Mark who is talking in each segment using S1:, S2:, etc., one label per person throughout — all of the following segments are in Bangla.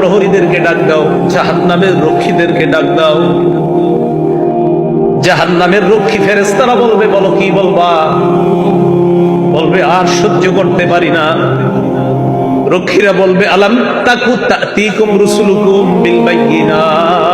S1: প্রহরীদেরকে ডাক দাও রক্ষীদেরকে ডাক দাও। রক্ষী ফেরেস্তারা বলবে, বলো কি বলবা? বলবে, আর সহ্য করতে পারি না। রক্ষীরা বলবে, আলাম তাকু তাতিকুম রুসুলুকুম বিল বায়িনাত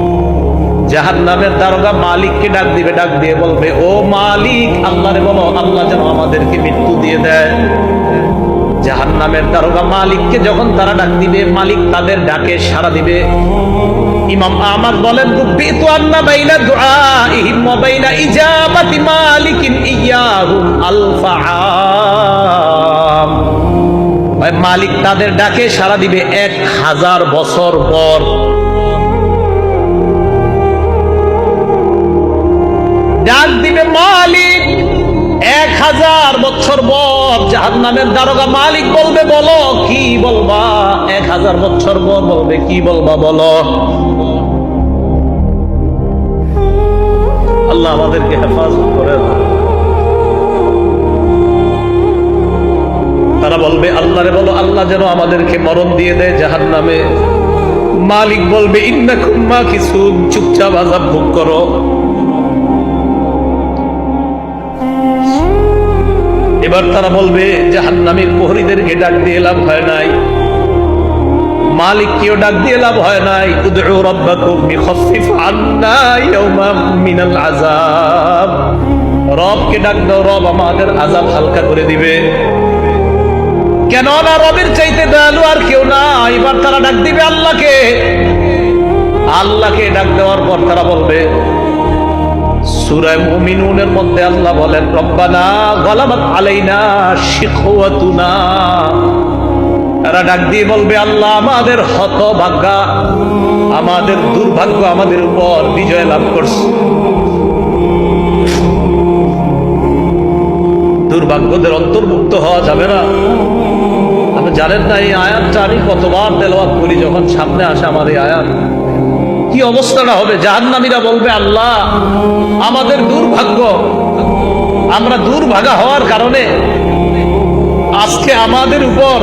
S1: জাহান্নামের দারোগা মালিককে ডাক দিবে, ডাক দিয়ে বলবে, ও মালিক, আল্লাহরে বলো, আল্লাহ যেন আমাদেরকে মৃত্যু দিয়ে দেয়। জাহান্নামের দারোগা মালিককে যখন তারা ডাক দিবে, মালিক তাদের ডাকে সাড়া দিবে। ইমাম আহমদ বলেন রুবিতু আন্না বাইনা দুআইহিম ওয়া বাইনা ইজাবাতি আলফা মালিক তাদের ডাকে সাড়া দিবে এক হাজার বছর পর। জাহান নামের দারোগা মালিক বলবে, বলো, কি বলবা? এক হাজার বছর পর বলবে, কি বলবা, বলো? আল্লাহ আমাদেরকে হেফাজত করে তারা বলবে আল্লাহরে বলো, আল্লাহ যেন আমাদেরকে মরণ দিয়ে দেয় জাহান নামে মালিক বলবে ইন্না কুম্মা কিছু চুপচাপ আজাব ভোগ করো। এবার তারা বলবে, জাহান্নামীর প্রহরীদেরকে ডাক দিয়ে লাভ হয় নাই। মালিক কেউ ডাক দিয়ে লাভ হয় নাই। রবকে ডাক দাও, রব আমাদের আযাব হালকা করে দিবে। কেন না রবের চাইতে দয়ালু আর কেউ না? এবার তারা ডাক দিবে আল্লাহকে। আল্লাহকে ডাক দেওয়ার পর তারা বলবে মধ্যে আল্লাহ বলেন ডাক দিয়ে বলবে, আল্লাহ আমাদের হতভাগ্যা আমাদের দুর্ভাগ্য আমাদের উপর বিজয় লাভ করছে। দুর্ভাগ্যদের অন্তর্ভুক্ত হওয়া যাবে না। জানেন না, এই আয়াতটা আমি কতবার তেলাওয়াত করি, যখন সামনে আসে আমার এই আয়াত। কি অবস্থাটা হবে? জাহান্নামীরা বলবে, আল্লাহ, আমাদের দুর্ভাগ্য। আমরা দুর্ভাগা হওয়ার কারণে আজকে আমাদের উপর,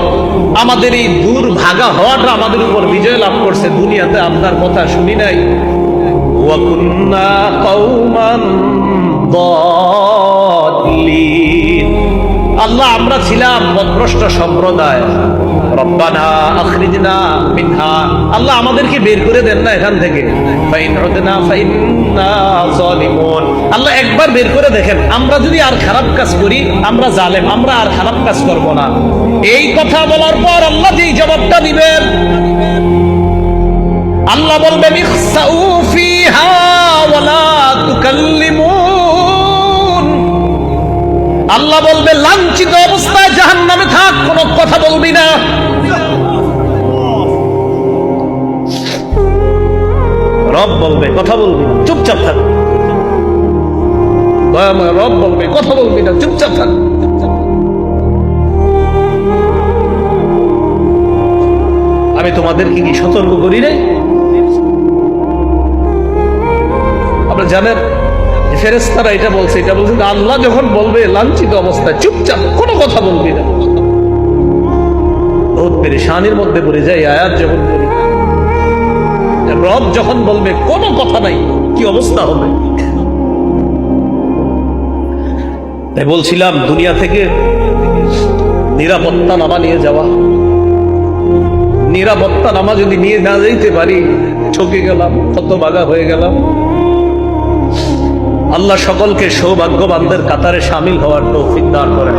S1: আমাদের এই দুর্ভাগা হওয়াটা আমাদের উপর বিজয় লাভ করছে। দুনিয়াতে আপনার কথা শুনি নাই। আল্লাহ, আমরা ছিলাম পথভ্রষ্ট সম্প্রদায়। আল্লাহ আমাদেরকে বের করে দেন না এখান থেকে। আল্লাহ একবার বের করে দেখেন, আমরা যদি আর খারাপ কাজ করি, আমরা জালেম, আমরা আর খারাপ কাজ করব না। এই কথা বলার পর আল্লাহ যেই জবাবটা দিবেন, আল্লাহ বলবেন আল্লাহ বলবে লাঞ্ছিত অবস্থায় জাহান্নামে থাক কোনো কথা বলবি না। রব বলবে কথা বলবি না, চুপচাপ থাক। রব বলবে কথা বলবি না চুপচাপ থাক। আমি তোমাদেরকে কি সতর্ক করি নাই? আপনারা জানেন ফেরেস্তারা এটা বলছে এটা বলছে আল্লাহ যখন বলবে, লাঞ্ছিত অবস্থায় চুপচাপ কোনো কথা বলবি না। বহুত পেরেশানির মধ্যে পড়ে যায় আয়াত যখন পড়ি রব যখন বলবে, কোনো কথা নাই, কি অবস্থা হবে? তাই বলছিলাম, দুনিয়া থেকে নিরাপত্তা নামা নিয়ে যাওয়া। নিরাপত্তা নামা যদি নিয়ে না যাইতে পারি, ঠকে গেলাম কত বাগা হয়ে গেলাম। আল্লাহ সকলকে সৌভাগ্যবানদের কাতারে সামিল হওয়ার তৌফিক দান করেন।